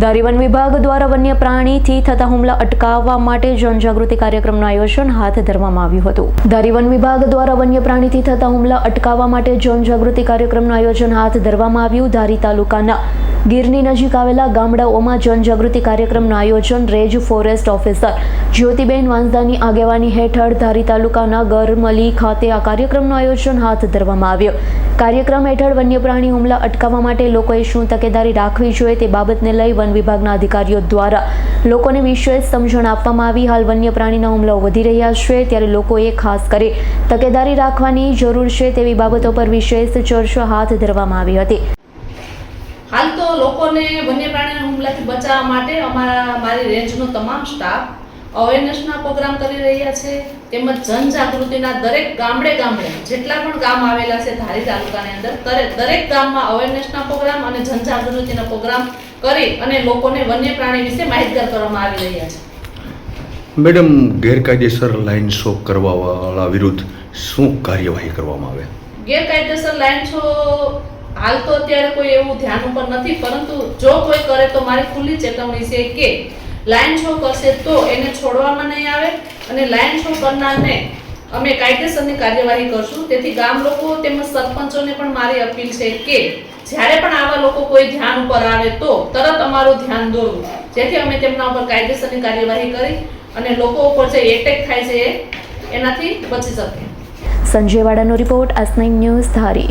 ધારી વિભાગ દ્વારા વન્ય પ્રાણીથી થતા હુમલા અટકાવવા માટે જનજાગૃતિ કાર્યક્રમનું આયોજન હાથ ધરવામાં આવ્યું હતું. ધારી વિભાગ દ્વારા વન્ય પ્રાણીથી થતા હુમલા અટકાવવા માટે જનજાગૃતિ કાર્યક્રમનું આયોજન હાથ ધરવામાં આવ્યું. ધારી તાલુકાના ગીરની નજીક આવેલા ગામડાઓમાં જનજાગૃતિ કાર્યક્રમનું આયોજન રેજ ફોરેસ્ટ ઓફિસર જ્યોતિબેન વાંસદાની આગેવાની હેઠળ ધારી તાલુકાના ગરમલી ખાતે આ કાર્યક્રમનું આયોજન હાથ ધરવામાં આવ્યું. કાર્યક્રમ હેઠળ વન્ય પ્રાણી હુમલા અટકાવવા માટે લોકોએ શું તકેદારી રાખવી જોઈએ તે બાબતને લઈ વન વિભાગના અધિકારીઓ દ્વારા લોકોને વિશેષ સમજણ આપવામાં આવી. હાલ વન્ય પ્રાણીના હુમલાઓ વધી રહ્યા છે ત્યારે લોકોએ ખાસ કરી તકેદારી રાખવાની જરૂર છે તેવી બાબતો પર વિશેષ ચર્ચા હાથ ધરવામાં આવી હતી. લોકોને વન્ય પ્રાણીના હુમલાથી બચાવવા માટે અમારા મારી રેન્જનો તમામ સ્ટાફ અવેરનેસના પ્રોગ્રામ કરી રહ્યા છે તેમજ જનજાગૃતિના દરેક ગામડે ગામડે જેટલા પણ ગામ આવેલા છે ધારી તાલુકાની અંદર દરેક દરેક ગામમાં અવેરનેસના પ્રોગ્રામ અને જનજાગૃતિના પ્રોગ્રામ કરી અને લોકોને વન્ય પ્રાણી વિશે માહિતગાર કરવામાં આવી રહ્યા છે. મેડમ ગેરકાયદેસર લાઇન શો કરવાવાળા વિરુદ્ધ શું કાર્યવાહી કરવામાં આવે? ગેરકાયદેસર લાઈન છો હાલ તો અત્યારે કોઈ એવું ધ્યાન ઉપર નથી, પરંતુ જો કોઈ કરે તો મારી ખુલ્લી ચેતવણી છે કે લાઈન શો કરશે તો એને છોડવામાં નહીં આવે અને લાઈન શો કરનારને અમે કાયદેસરની કાર્યવાહી કરશું. તેથી ગામ લોકો તેમજ સરપંચોને પણ મારી અપીલ છે કે જ્યારે પણ આવા લોકો કોઈ ધ્યાન ઉપર આવે તો તરત અમારું ધ્યાન દોરવું. જેથી અમે તેમના ઉપર કાયદેસરની કાર્યવાહી કરી અને લોકો ઉપર જે એટેક થાય છે એનાથી બચી શકીએ. સંજયવાડાનો રિપોર્ટ નાઇન ન્યૂઝ ધારી.